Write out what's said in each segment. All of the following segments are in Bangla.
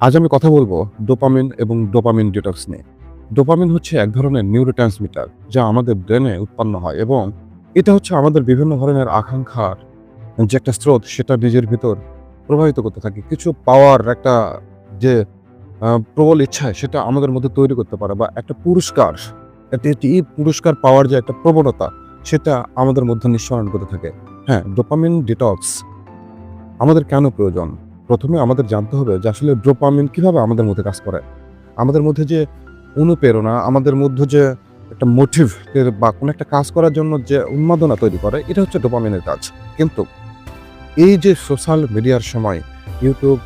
আজ আমি কথা বলব ডোপামিন এবং ডোপামিন ডিটক্স নিয়ে। ডোপামিন হচ্ছে এক ধরনের নিউরোট্রান্সমিটার যা আমাদের ব্রেনে উৎপন্ন হয় এবং এটা হচ্ছে আমাদের বিভিন্ন ধরনের আকাঙ্ক্ষার যে একটা স্রোত, সেটা নিজের ভিতর প্রভাবিত করতে থাকে। কিছু পাওয়ার একটা যে প্রবল ইচ্ছা, সেটা আমাদের মধ্যে তৈরি করতে পারে বা একটা পুরস্কার, একটি পুরস্কার পাওয়ার যে একটা প্রবণতা, সেটা আমাদের মধ্যে নিঃসরণ করতে থাকে। হ্যাঁ ডোপামিন ডিটক্স আমাদের কেন প্রয়োজন? প্রথমে আমাদের জানতে হবে যে আসলে ডোপামিন কীভাবে আমাদের মধ্যে কাজ করে। আমাদের মধ্যে যে অনুপ্রেরণা, আমাদের মধ্যে যে একটা মোটিভ বা কোনো একটা কাজ করার জন্য যে উন্মাদনা তৈরি করে, এটা হচ্ছে ডোপামিনের কাজ। কিন্তু এই যে সোশ্যাল মিডিয়ার সময় ইউটিউব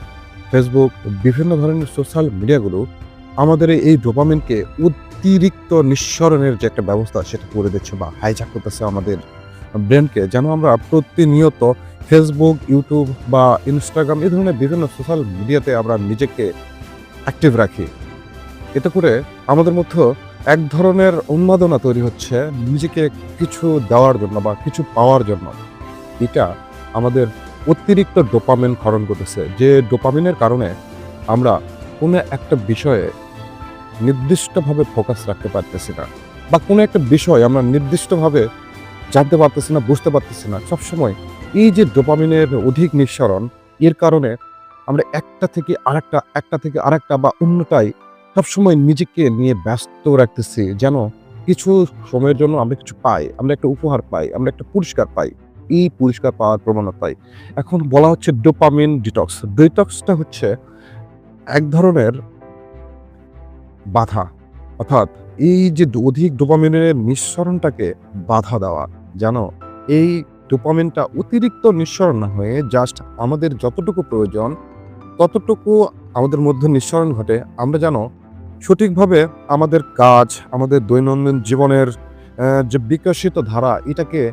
ফেসবুক বিভিন্ন ধরনের সোশ্যাল মিডিয়াগুলো আমাদের এই ডোপামিনকে অতিরিক্ত নিঃসরণের যে একটা ব্যবস্থা সেটা করে দিচ্ছে বা হাইজাক করতেছে আমাদের ব্রেনকে যেন আমরা প্রতিনিয়ত ফেসবুক ইউটিউব বা ইনস্টাগ্রাম এই ধরনের বিভিন্ন সোশ্যাল মিডিয়াতে আমরা নিজেকে অ্যাক্টিভ রাখি। এতে করে আমাদের মধ্যে এক ধরনের উন্মাদনা তৈরি হচ্ছে নিজেকে কিছু দেওয়ার জন্য বা কিছু পাওয়ার জন্য। এটা আমাদের অতিরিক্ত ডোপামিন ক্ষরণ করতেছে। যে ডোপামিনের কারণে আমরা কোনো একটা বিষয়ে নির্দিষ্টভাবে ফোকাস রাখতে পারতেছি না বা কোনো একটা বিষয় আমরা নির্দিষ্টভাবে জানতে পারতেছি না, বুঝতে পারতেছি না। সবসময় এই যে ডোপামিনের অধিক নিঃসরণ, এর কারণে আমরা একটা থেকে আরেকটা, একটা থেকে আরেকটা বা অন্যটাই সবসময় নিজেকে নিয়ে ব্যস্ত রাখতেছি। যেন কিছু সময়ের জন্য আমরা কিছু পাই, আমরা একটা উপহার পাই, আমরা একটা পুরস্কার পাই। এই পুরস্কার পাওয়ার প্রবণতা পাই এখন বলা হচ্ছে ডোপামিন ডিটক্স ডিটক্সটা হচ্ছে এক ধরনের বাধা। অর্থাৎ এই যে অধিক ডোপামিনের নিঃসরণটাকে বাধা দেওয়া। যেন এই ডোপামিনটা অতিরিক্ত নিঃসরণ না হয়ে জাস্ট আমাদের যতটুকু প্রয়োজন ততটুকু আমাদের মধ্যে নিঃসরণ ঘটে। আমরা যেন সঠিকভাবে আমাদের কাজ আমাদের দৈনন্দিন জীবনের যে বিকশিত ধারা এটাকে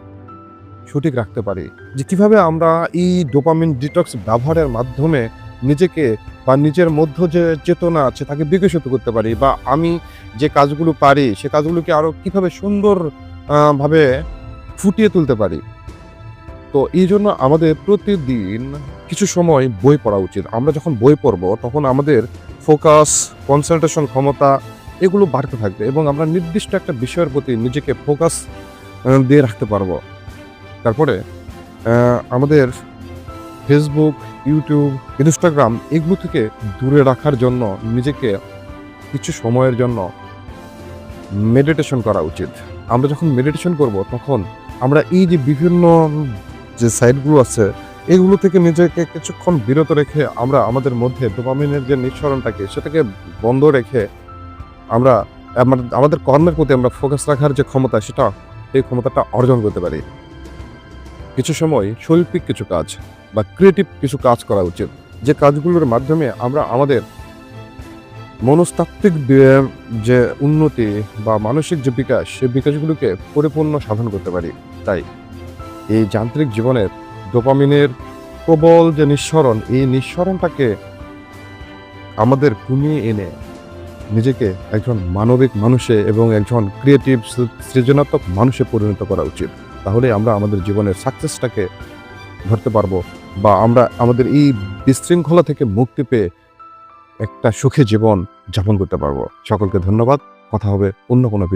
সঠিক রাখতে পারি। যে কীভাবে আমরা এই ডোপামিন ডিটক্স ব্যবহারের মাধ্যমে নিজেকে বা নিজের মধ্য যে চেতনা আছে তাকে বিকশিত করতে পারি বা আমি যে কাজগুলো পারি সে কাজগুলোকে আরও কীভাবে সুন্দর আহ, ভাবে ফুটিয়ে তুলতে পারি। তো এই জন্য আমাদের প্রতিদিন কিছু সময় বই পড়া উচিত। আমরা যখন বই পড়ব, তখন আমাদের ফোকাস, কনসেন্ট্রেশন ক্ষমতা এগুলো বাড়তে থাকবে এবং আমরা নির্দিষ্ট একটা বিষয়ের প্রতি নিজেকে ফোকাস দিয়ে রাখতে পারব। তারপরে আমাদের ফেসবুক ইউটিউব ইনস্টাগ্রাম এগুলো থেকে দূরে রাখার জন্য নিজেকে কিছু সময়ের জন্য মেডিটেশন করা উচিত। আমরা যখন মেডিটেশন করব, তখন আমরা এই যে বিভিন্ন যে সাইটগুলো আছে, এগুলো থেকে নিজেকে কিছুক্ষণ বিরত রেখে আমরা আমাদের মধ্যে ডোপামিনের যে নিঃসরণটাকে, সেটাকে বন্ধ রেখে আমরা আমাদের কর্মের প্রতি আমরা ফোকাস রাখার যে ক্ষমতা, সেটা এই ক্ষমতাটা অর্জন করতে পারি। কিছু সময় শৈল্পিক কিছু কাজ বা ক্রিয়েটিভ কিছু কাজ করা উচিত। যে কাজগুলোর মাধ্যমে আমরা আমাদের মনস্তাত্ত্বিক যে- যে উন্নতি বা মানসিক যে বিকাশ, সেই বিকাশগুলোকে পরিপূর্ণ সাধন করতে পারি। তাই এই যান্ত্রিক জীবনের ডোপামিনের প্রবল যে নিঃসরণ, এই নিঃসরণটাকে আমাদের কমিয়ে এনে নিজেকে একজন মানবিক মানুষে এবং একজন ক্রিয়েটিভ সৃজনাত্মক মানুষে পরিণত করা উচিত। তাহলে আমরা আমাদের জীবনের সাকসেসটাকে ধরতে পারব বা আমরা আমাদের এই বিশৃঙ্খলা থেকে মুক্তি পেয়ে একটা সুখী জীবন যাপন করতে পারব। সকলকে ধন্যবাদ। কথা হবে অন্য কোনো ভিডিও